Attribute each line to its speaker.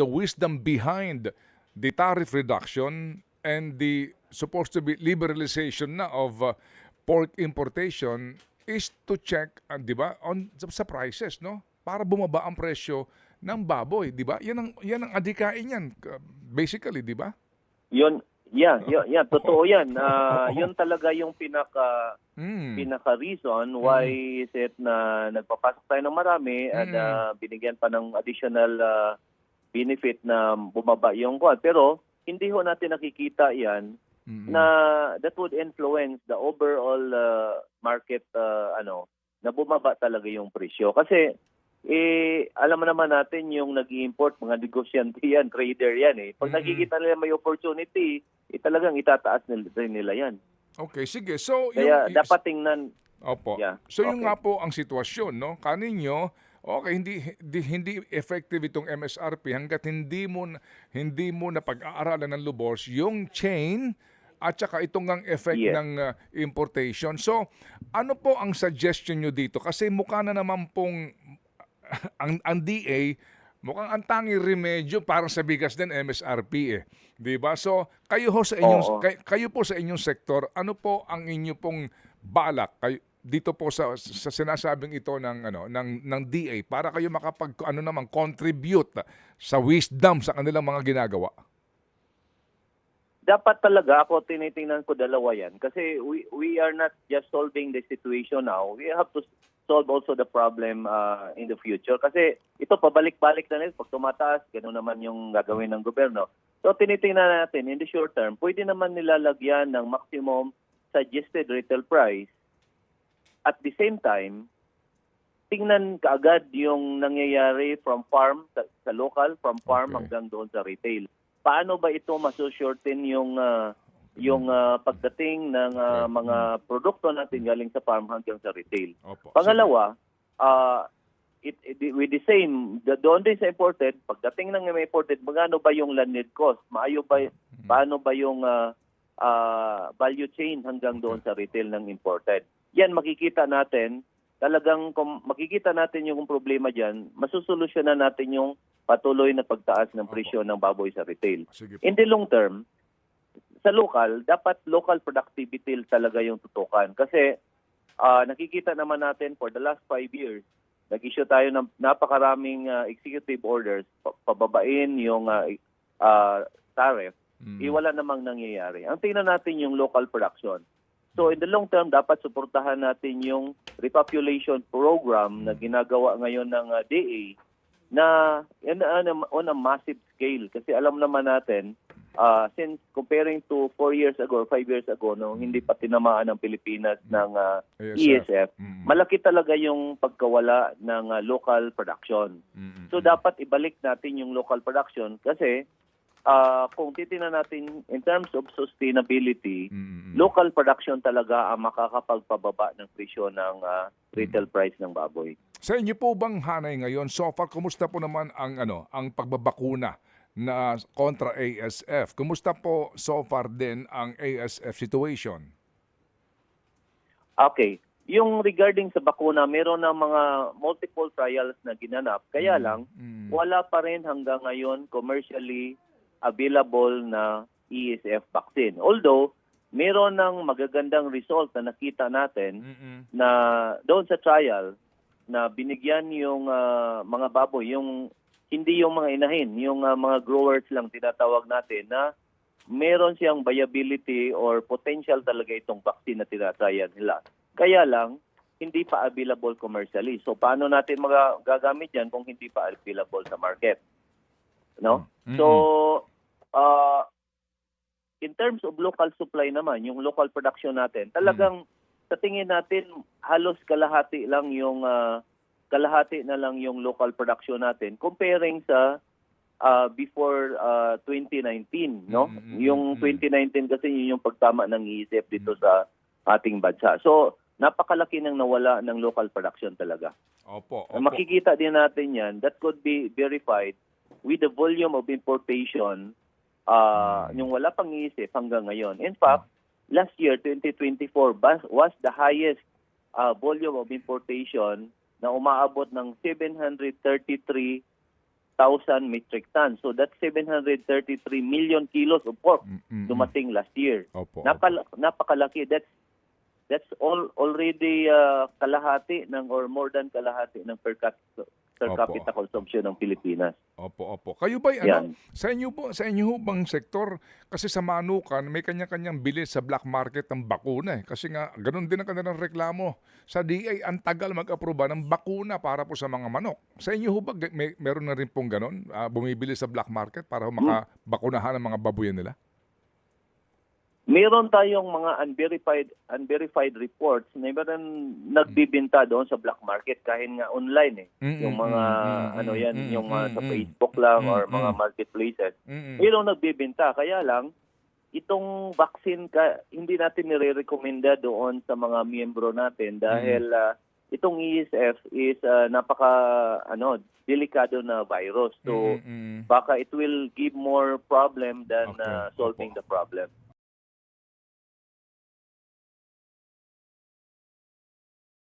Speaker 1: the wisdom behind the tariff reduction and the supposed to be liberalization na of uh, pork importation is to check, uh, 'di ba, on sa prices, no? Para bumaba ang presyo ng baboy, 'di ba? Yan ang yan ang adikain niyan, uh, basically, 'di ba?
Speaker 2: Yun, yeah, yeah, yeah, totoo yan. Ah, yun talaga yung pinaka
Speaker 1: Mm.
Speaker 2: pinaka reason why is it na nagpapasok tayo ng marami at
Speaker 1: Mm.
Speaker 2: ah, binigyan pa ng additional ah, benefit na bumaba yung kwan. Pero hindi ho natin nakikita yan
Speaker 1: Mm.
Speaker 2: na that would influence the overall ah, market ah, ano na bumaba talaga yung presyo kasi eh alam naman natin yung nag-import mga negosyante yan, trader yan eh. Pag
Speaker 1: Mhm.
Speaker 2: nakikita nila may opportunity, eh talagang itataas nila, nila yan.
Speaker 1: Okay, sige. So,
Speaker 2: Kaya
Speaker 1: yung,
Speaker 2: dapat tingnan
Speaker 1: Opo.
Speaker 2: Yeah,
Speaker 1: So yung
Speaker 2: okay.
Speaker 1: nga po ang sitwasyon, no? Kaninyo, okay, hindi hindi, hindi effective itong MSRP hangga't hindi mo hindi mo na pag-aaralan ng lubos yung chain at saka itong ang effect
Speaker 2: Yes.
Speaker 1: ng uh, importation. So, ano po ang suggestion nyo dito? Kasi mukha na naman pong ang, ang DA, mukhang ang tanging remedyo para sa bigas din MSRP eh. 'Di ba? So, kayo ho sa inyong
Speaker 2: Oo.
Speaker 1: kay- kayo po sa inyong sektor, ano po ang inyo pong balak kayo, dito po sa sa sinasabing ito ng ano ng ng DA para kayo makapag ano naman contribute sa wisdom sa kanilang mga ginagawa.
Speaker 2: dapat talaga ako tinitingnan ko dalawa yan. Kasi we we are not just solving the situation now. We have to solve also the problem uh, in the future. Kasi ito pabalik-balik na rin. Pag tumataas ganoon naman yung gagawin ng gobyerno. So tinitingnan natin in the short term pwede naman nilalagyan ng maximum suggested retail price at the same time tingnan kaagad yung nangyayari from farm sa, sa local from farm
Speaker 1: Okay.
Speaker 2: hanggang doon sa retail paano ba ito masushorten yung ah, yung ah, pagdating ng
Speaker 1: Okay.
Speaker 2: mga produkto natin galing sa farm hanggang sa retail.
Speaker 1: Opo.
Speaker 2: Pangalawa, ah it, it- with the same, the, doon din sa imported, pagdating ng imported, magkano ba yung landed cost? Maayo ba,
Speaker 1: Mm.
Speaker 2: paano ba yung ah, ah, value chain hanggang doon sa retail ng imported? Yan makikita natin, talagang kung makikita natin yung problema dyan, masusolusyonan natin yung patuloy na pagtaas ng
Speaker 1: Opo.
Speaker 2: presyo ng baboy sa retail. In the long term, sa local, dapat local productivity talaga yung tutukan. Kasi ah, nakikita naman natin for the last five years, nag-issue tayo ng napakaraming ah, executive orders, pa- pababain yung ah, ah, tariff,
Speaker 1: Mm.
Speaker 2: eh, wala namang nangyayari. Ang tingnan natin yung local production. So in the long term, dapat suportahan natin yung repopulation program na ginagawa ngayon ng ah, DA na on, a, on a massive scale. Kasi alam naman natin, ah, since comparing to four years ago or five years ago, nung hindi pa tinamaan ng Pilipinas ng ah, ESF,
Speaker 1: Mm.
Speaker 2: malaki talaga yung pagkawala ng ah, local production.
Speaker 1: Mm,
Speaker 2: So dapat ibalik natin yung local production kasi ah, kung titingnan natin in terms of sustainability,
Speaker 1: mm, mm,
Speaker 2: local production talaga ang makakapagpababa ng presyo ng ah, retail
Speaker 1: Mm.
Speaker 2: price ng baboy.
Speaker 1: Sa inyo po bang hanay ngayon, so far, kumusta po naman ang, ano, ang pagbabakuna na kontra ASF? Kumusta po so far din ang ASF situation?
Speaker 2: Okay. Yung regarding sa bakuna, meron na mga multiple trials na ginanap. Kaya
Speaker 1: Mm,
Speaker 2: lang,
Speaker 1: mm.
Speaker 2: wala pa rin hanggang ngayon commercially available na ESF vaccine. Although, meron ng magagandang result na nakita natin
Speaker 1: Mm-mm.
Speaker 2: na doon sa trial na binigyan yung ah, mga baboy, yung hindi yung mga inahin, yung ah, mga growers lang tinatawag natin na meron siyang viability or potential talaga itong vaccine na tinatryan nila. Kaya lang, hindi pa available commercially. So paano natin magagamit yan kung hindi pa available sa market? No?
Speaker 1: Mm-mm.
Speaker 2: So, uh, in terms of local supply naman, yung local production natin, talagang sa tingin natin halos kalahati lang yung ah, kalahati na lang yung local production natin comparing sa ah, before ah, 2019, no?
Speaker 1: Mm, mm,
Speaker 2: Yung
Speaker 1: mm.
Speaker 2: 2019 kasi yun yung pagtama ng ISF dito
Speaker 1: Mm.
Speaker 2: sa ating bansa. So, napakalaki nang nawala ng local production talaga.
Speaker 1: Opo,
Speaker 2: Uh,
Speaker 1: opo.
Speaker 2: Makikita din natin yan. That could be verified with the volume of importation uh, yung wala pang isip hanggang ngayon. In fact, last year, 2024, bas- was the highest uh, volume of importation na umaabot ng 733 metric tons. So that's 733 million kilos of pork
Speaker 1: Mm, mm, mm.
Speaker 2: dumating last year.
Speaker 1: Opo.
Speaker 2: Napal- napakalaki. That's that's all already uh, kalahati ng or more than kalahati ng per capita capita consumption ng Pilipinas.
Speaker 1: Opo, opo. Kayo ba ano, sa inyo po, sa inyo bang sektor kasi sa manukan may kanya-kanyang bili sa black market ng bakuna eh. Kasi nga ganun din ang kanilang reklamo. Sa DA ang tagal mag-aproba ng bakuna para po sa mga manok. Sa inyo ba may meron na rin pong ganun? Ah, bumibili sa black market para ho makabakunahan ang mga babuyan nila?
Speaker 2: Meron tayong mga unverified unverified reports na meron nagbibenta doon sa black market kahit nga online eh.
Speaker 1: Mm,
Speaker 2: yung
Speaker 1: mm,
Speaker 2: mga
Speaker 1: mm, mm,
Speaker 2: ano
Speaker 1: mm,
Speaker 2: yan,
Speaker 1: mm,
Speaker 2: yung mga
Speaker 1: mm,
Speaker 2: sa
Speaker 1: mm.
Speaker 2: Facebook lang
Speaker 1: Mm,
Speaker 2: or mga
Speaker 1: mm.
Speaker 2: marketplaces.
Speaker 1: Mm-mm.
Speaker 2: Meron nagbibenta kaya lang itong vaccine ka hindi natin nire-recommenda doon sa mga miyembro natin dahil ah, itong ESF is ah, napaka ano delikado na virus. So
Speaker 1: Mm-mm.
Speaker 2: baka it will give more problem than
Speaker 1: Okay.
Speaker 2: ah, solving the problem.